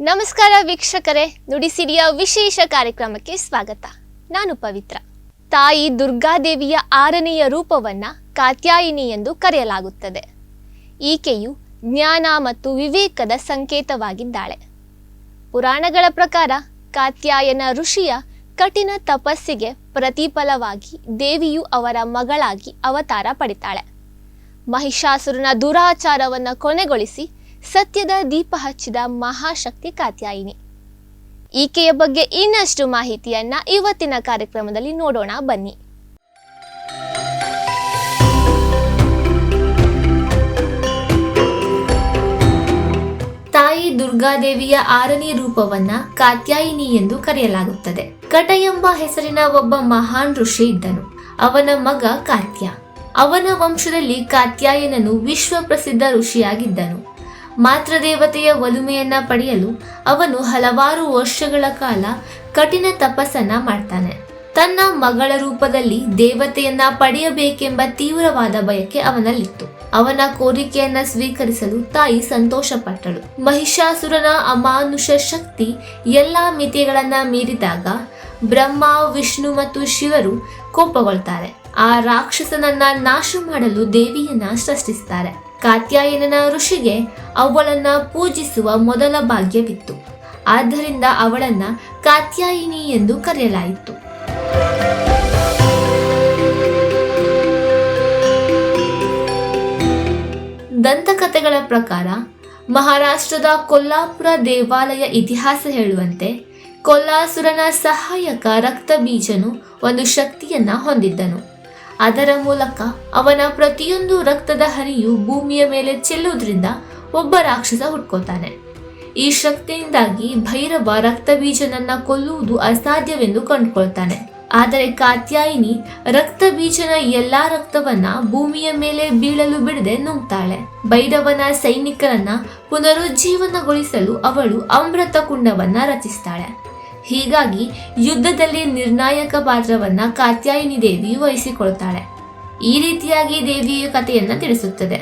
ನಮಸ್ಕಾರ ವೀಕ್ಷಕರೇ ನುಡಿಸಿರಿಯ ವಿಶೇಷ ಕಾರ್ಯಕ್ರಮಕ್ಕೆ ಸ್ವಾಗತ. ನಾನು ಪವಿತ್ರ. ತಾಯಿ ದುರ್ಗಾದೇವಿಯ ಆರನೆಯ ರೂಪವನ್ನ ಕಾತ್ಯಾಯಿನಿ ಎಂದು ಕರೆಯಲಾಗುತ್ತದೆ. ಈಕೆಯು ಜ್ಞಾನ ಮತ್ತು ವಿವೇಕದ ಸಂಕೇತವಾಗಿದ್ದಾಳೆ. ಪುರಾಣಗಳ ಪ್ರಕಾರ ಕಾತ್ಯಾಯನ ಋಷಿಯ ಕಠಿಣ ತಪಸ್ಸಿಗೆ ಪ್ರತಿಫಲವಾಗಿ ದೇವಿಯು ಅವರ ಮಗಳಾಗಿ ಅವತಾರ ಪಡಿತಾಳೆ. ಮಹಿಷಾಸುರನ ದುರಾಚಾರವನ್ನು ಕೊನೆಗೊಳಿಸಿ ಸತ್ಯದ ದೀಪ ಹಚ್ಚಿದ ಮಹಾಶಕ್ತಿ ಕಾತ್ಯಾಯಿನಿ. ಈಕೆಯ ಬಗ್ಗೆ ಇನ್ನಷ್ಟು ಮಾಹಿತಿಯನ್ನ ಇವತ್ತಿನ ಕಾರ್ಯಕ್ರಮದಲ್ಲಿ ನೋಡೋಣ, ಬನ್ನಿ. ತಾಯಿ ದುರ್ಗಾದೇವಿಯ ಆರನೇ ರೂಪವನ್ನ ಕಾತ್ಯಾಯಿನಿ ಎಂದು ಕರೆಯಲಾಗುತ್ತದೆ. ಕಟ ಎಂಬ ಹೆಸರಿನ ಒಬ್ಬ ಮಹಾನ್ ಋಷಿ ಇದ್ದನು. ಅವನ ಮಗ ಕಾತ್ಯ. ಅವನ ವಂಶದಲ್ಲಿ ಕಾತ್ಯಾಯನನು ವಿಶ್ವ ಪ್ರಸಿದ್ಧ ಋಷಿಯಾಗಿದ್ದನು. ಮಾತೃದೇವತೆಯ ಒಲುಮೆಯನ್ನ ಪಡೆಯಲು ಅವನು ಹಲವಾರು ವರ್ಷಗಳ ಕಾಲ ಕಠಿಣ ತಪಸ್ಸನ್ನ ಮಾಡ್ತಾನೆ. ತನ್ನ ಮಗಳ ರೂಪದಲ್ಲಿ ದೇವತೆಯನ್ನ ಪಡೆಯಬೇಕೆಂಬ ತೀವ್ರವಾದ ಬಯಕೆ ಅವನಲ್ಲಿತ್ತು. ಅವನ ಕೋರಿಕೆಯನ್ನ ಸ್ವೀಕರಿಸಲು ತಾಯಿ ಸಂತೋಷಪಟ್ಟಳು. ಮಹಿಷಾಸುರನ ಅಮಾನುಷ ಶಕ್ತಿ ಎಲ್ಲಾ ಮಿತಿಗಳನ್ನ ಮೀರಿದಾಗ ಬ್ರಹ್ಮ, ವಿಷ್ಣು ಮತ್ತು ಶಿವರು ಕೋಪಗೊಳ್ತಾರೆ. ಆ ರಾಕ್ಷಸನನ್ನ ನಾಶ ಮಾಡಲು ದೇವಿಯನ್ನ ಸೃಷ್ಟಿಸ್ತಾರೆ. ಕಾತ್ಯಾಯನನ ಋಷಿಗೆ ಅವಳನ್ನ ಪೂಜಿಸುವ ಮೊದಲ ಭಾಗ್ಯವಿತ್ತು. ಆದ್ದರಿಂದ ಅವಳನ್ನ ಕಾತ್ಯಾಯಿನಿ ಎಂದು ಕರೆಯಲಾಯಿತು. ದಂತಕಥೆಗಳ ಪ್ರಕಾರ ಮಹಾರಾಷ್ಟ್ರದ ಕೊಲ್ಲಾಪುರ ದೇವಾಲಯ ಇತಿಹಾಸ ಹೇಳುವಂತೆ ಕೊಲ್ಲಾಸುರನ ಸಹಾಯಕ ರಕ್ತಬೀಜನು ಒಂದು ಶಕ್ತಿಯನ್ನ ಹೊಂದಿದ್ದನು. ಅದರ ಮೂಲಕ ಅವನ ಪ್ರತಿಯೊಂದು ರಕ್ತದ ಹರಿಯು ಭೂಮಿಯ ಮೇಲೆ ಚೆಲ್ಲುವುದರಿಂದ ಒಬ್ಬ ರಾಕ್ಷಸ ಹುಟ್ಕೋತಾನೆ ಈ ಶಕ್ತಿಯಿಂದಾಗಿ ಭೈರವ ರಕ್ತಬೀಜನನ್ನ ಕೊಲ್ಲುವುದು ಅಸಾಧ್ಯವೆಂದು ಕಂಡುಕೊಳ್ತಾನೆ. ಆದರೆ ಕಾತ್ಯಾಯಿನಿ ರಕ್ತಬೀಜನ ಎಲ್ಲಾ ರಕ್ತವನ್ನ ಭೂಮಿಯ ಮೇಲೆ ಬೀಳಲು ಬಿಡದೆ ನುಂಗ್ತಾಳೆ. ಭೈರವನ ಸೈನಿಕರನ್ನ ಪುನರುಜ್ಜೀವನಗೊಳಿಸಲು ಅವಳು ಅಮೃತ ಕುಂಡವನ್ನ ರಚಿಸ್ತಾಳೆ. ಹೀಗಾಗಿ ಯುದ್ಧದಲ್ಲಿ ನಿರ್ಣಾಯಕ ಪಾತ್ರವನ್ನ ಕಾತ್ಯಾಯಿನಿ ದೇವಿ ವಹಿಸಿಕೊಳ್ತಾಳೆ. ಈ ರೀತಿಯಾಗಿ ದೇವಿಯ ಕಥೆಯನ್ನ ತಿಳಿಸುತ್ತದೆ.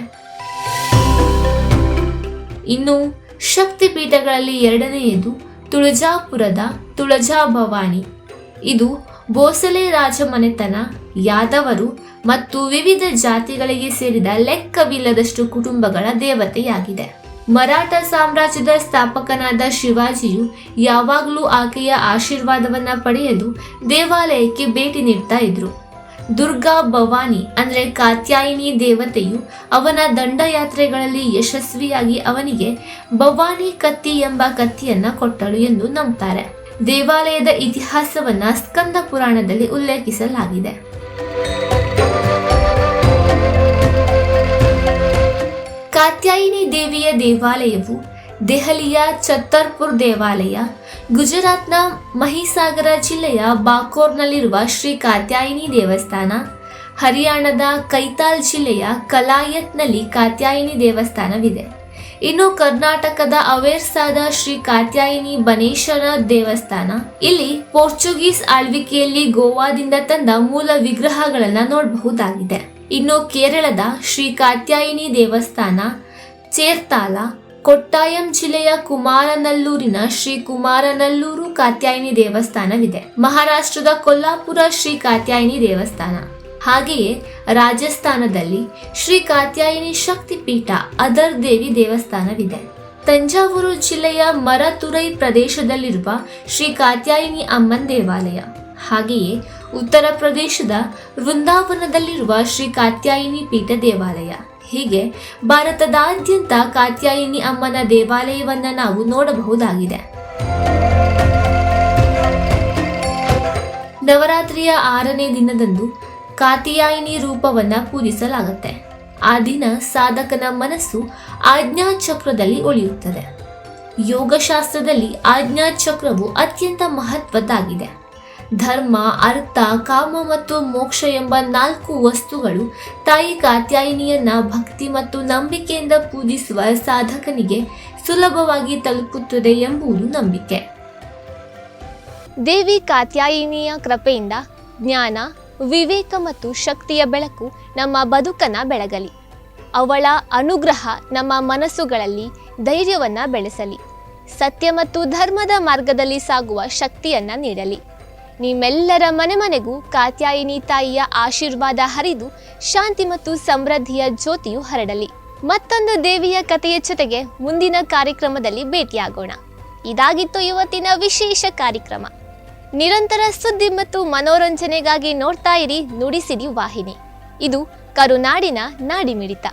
ಇನ್ನು ಶಕ್ತಿ ಪೀಠಗಳಲ್ಲಿ ಎರಡನೆಯದು ತುಳಜಾಪುರದ ತುಳಜಾ ಭವಾನಿ ಇದು ಬೋಸಲೆ ರಾಜಮನೆತನ, ಯಾದವರು ಮತ್ತು ವಿವಿಧ ಜಾತಿಗಳಿಗೆ ಸೇರಿದ ಲೆಕ್ಕವಿಲ್ಲದಷ್ಟು ಕುಟುಂಬಗಳ ದೇವತೆಯಾಗಿದೆ. ಮರಾಠ ಸಾಮ್ರಾಜ್ಯದ ಸ್ಥಾಪಕನಾದ ಶಿವಾಜಿಯು ಯಾವಾಗಲೂ ಆಕೆಯ ಆಶೀರ್ವಾದವನ್ನ ಪಡೆಯಲು ದೇವಾಲಯಕ್ಕೆ ಭೇಟಿ ನೀಡ್ತಾ ಇದ್ರು. ದುರ್ಗಾ ಭವಾನಿ ಅಂದರೆ ಕಾತ್ಯಾಯಿನಿ ದೇವತೆಯು ಅವನ ದಂಡಯಾತ್ರೆಗಳಲ್ಲಿ ಯಶಸ್ವಿಯಾಗಿ ಅವನಿಗೆ ಭವಾನಿ ಕತ್ತಿ ಎಂಬ ಕತ್ತಿಯನ್ನು ಕೊಟ್ಟಳು ಎಂದು ನಂಬ್ತಾರೆ. ದೇವಾಲಯದ ಇತಿಹಾಸವನ್ನ ಸ್ಕಂದ ಪುರಾಣದಲ್ಲಿ ಉಲ್ಲೇಖಿಸಲಾಗಿದೆ. ಕಾತ್ಯಾಯಿನಿ ದೇವಿಯ ದೇವಾಲಯವು ದೆಹಲಿಯ ಛತ್ತರ್ಪುರ್ ದೇವಾಲಯ, ಗುಜರಾತ್ನ ಮಹಿಸಾಗರ ಜಿಲ್ಲೆಯ ಬಾಕೋರ್ನಲ್ಲಿರುವ ಶ್ರೀ ಕಾತ್ಯಾಯಿನಿ ದೇವಸ್ಥಾನ, ಹರಿಯಾಣದ ಕೈತಾಲ್ ಜಿಲ್ಲೆಯ ಕಲಾಯತ್ನಲ್ಲಿ ಕಾತ್ಯಾಯಿನಿ ದೇವಸ್ಥಾನವಿದೆ. ಇನ್ನು ಕರ್ನಾಟಕದ ಅವೇರ್ಸಾದ ಶ್ರೀ ಕಾತ್ಯಾಯಿನಿ ಬನೇಶ್ವರ ದೇವಸ್ಥಾನ, ಇಲ್ಲಿ ಪೋರ್ಚುಗೀಸ್ ಆಳ್ವಿಕೆಯಲ್ಲಿ ಗೋವಾದಿಂದ ತಂದ ಮೂಲ ವಿಗ್ರಹಗಳನ್ನು ನೋಡಬಹುದಾಗಿದೆ. ಇನ್ನು ಕೇರಳದ ಶ್ರೀ ಕಾತ್ಯಾಯಿನಿ ದೇವಸ್ಥಾನ ಚೇರ್ತಾಲ, ಕೊಟ್ಟಾಯಂ ಜಿಲ್ಲೆಯ ಕುಮಾರನಲ್ಲೂರಿನ ಶ್ರೀ ಕುಮಾರನಲ್ಲೂರು ಕಾತ್ಯಾಯಿನಿ ದೇವಸ್ಥಾನವಿದೆ. ಮಹಾರಾಷ್ಟ್ರದ ಕೊಲ್ಲಾಪುರ ಶ್ರೀ ಕಾತ್ಯಾಯಿನಿ ದೇವಸ್ಥಾನ. ಹಾಗೆಯೇ ರಾಜಸ್ಥಾನದಲ್ಲಿ ಶ್ರೀ ಕಾತ್ಯಾಯಿನಿ ಶಕ್ತಿಪೀಠ ಅದರ್ ದೇವಿ ದೇವಸ್ಥಾನವಿದೆ. ತಂಜಾವೂರು ಜಿಲ್ಲೆಯ ಮರತುರೈ ಪ್ರದೇಶದಲ್ಲಿರುವ ಶ್ರೀ ಕಾತ್ಯಾಯಿನಿ ಅಮ್ಮನ್ ದೇವಾಲಯ. ಹಾಗೆಯೇ ಉತ್ತರ ಪ್ರದೇಶದ ವೃಂದಾವನದಲ್ಲಿರುವ ಶ್ರೀ ಕಾತ್ಯಾಯಿನಿ ಪೀಠ ದೇವಾಲಯ. ಹೀಗೆ ಭಾರತದಾದ್ಯಂತ ಕಾತ್ಯಾಯಿನಿ ಅಮ್ಮನ ದೇವಾಲಯವನ್ನು ನಾವು ನೋಡಬಹುದಾಗಿದೆ. ನವರಾತ್ರಿಯ ಆರನೇ ದಿನದಂದು ಕಾತ್ಯಾಯಿನಿ ರೂಪವನ್ನ ಪೂಜಿಸಲಾಗುತ್ತೆ. ಆ ದಿನ ಸಾಧಕನ ಮನಸ್ಸು ಆಜ್ಞಾಚಕ್ರದಲ್ಲಿ ಉಳಿಯುತ್ತದೆ. ಯೋಗಶಾಸ್ತ್ರದಲ್ಲಿ ಆಜ್ಞಾಚಕ್ರವು ಅತ್ಯಂತ ಮಹತ್ವದ್ದಾಗಿದೆ. ಧರ್ಮ, ಅರ್ಥ, ಕಾಮ ಮತ್ತು ಮೋಕ್ಷ ಎಂಬ ನಾಲ್ಕು ವಸ್ತುಗಳು ತಾಯಿ ಕಾತ್ಯಾಯಿನಿಯನ್ನ ಭಕ್ತಿ ಮತ್ತು ನಂಬಿಕೆಯಿಂದ ಪೂಜಿಸುವ ಸಾಧಕನಿಗೆ ಸುಲಭವಾಗಿ ತಲುಪುತ್ತದೆ ಎಂಬುದು ನಂಬಿಕೆ. ದೇವಿ ಕಾತ್ಯಾಯಿನಿಯ ಕೃಪೆಯಿಂದ ಜ್ಞಾನ, ವಿವೇಕ ಮತ್ತು ಶಕ್ತಿಯ ಬೆಳಕು ನಮ್ಮ ಬದುಕನ್ನ ಬೆಳಗಲಿ. ಅವಳ ಅನುಗ್ರಹ ನಮ್ಮ ಮನಸ್ಸುಗಳಲ್ಲಿ ಧೈರ್ಯವನ್ನು ಬೆಳೆಸಲಿ. ಸತ್ಯ ಮತ್ತು ಧರ್ಮದ ಮಾರ್ಗದಲ್ಲಿ ಸಾಗುವ ಶಕ್ತಿಯನ್ನ ನೀಡಲಿ. ನಿಮ್ಮೆಲ್ಲರ ಮನೆ ಮನೆಗೂ ಕಾತ್ಯಾಯಿನಿ ತಾಯಿಯ ಆಶೀರ್ವಾದ ಹರಿದು ಶಾಂತಿ ಮತ್ತು ಸಮೃದ್ಧಿಯ ಜ್ಯೋತಿಯು ಹರಡಲಿ. ಮತ್ತೊಂದು ದೇವಿಯ ಕಥೆಯ ಜೊತೆಗೆ ಮುಂದಿನ ಕಾರ್ಯಕ್ರಮದಲ್ಲಿ ಭೇಟಿಯಾಗೋಣ. ಇದಾಗಿತ್ತು ಇವತ್ತಿನ ವಿಶೇಷ ಕಾರ್ಯಕ್ರಮ. ನಿರಂತರ ಸುದ್ದಿ ಮತ್ತು ಮನೋರಂಜನೆಗಾಗಿ ನೋಡ್ತಾ ಇರಿ ನುಡಿಸಿರಿ ವಾಹಿನಿ. ಇದು ಕರುನಾಡಿನ ನಾಡಿಮಿಡಿತ.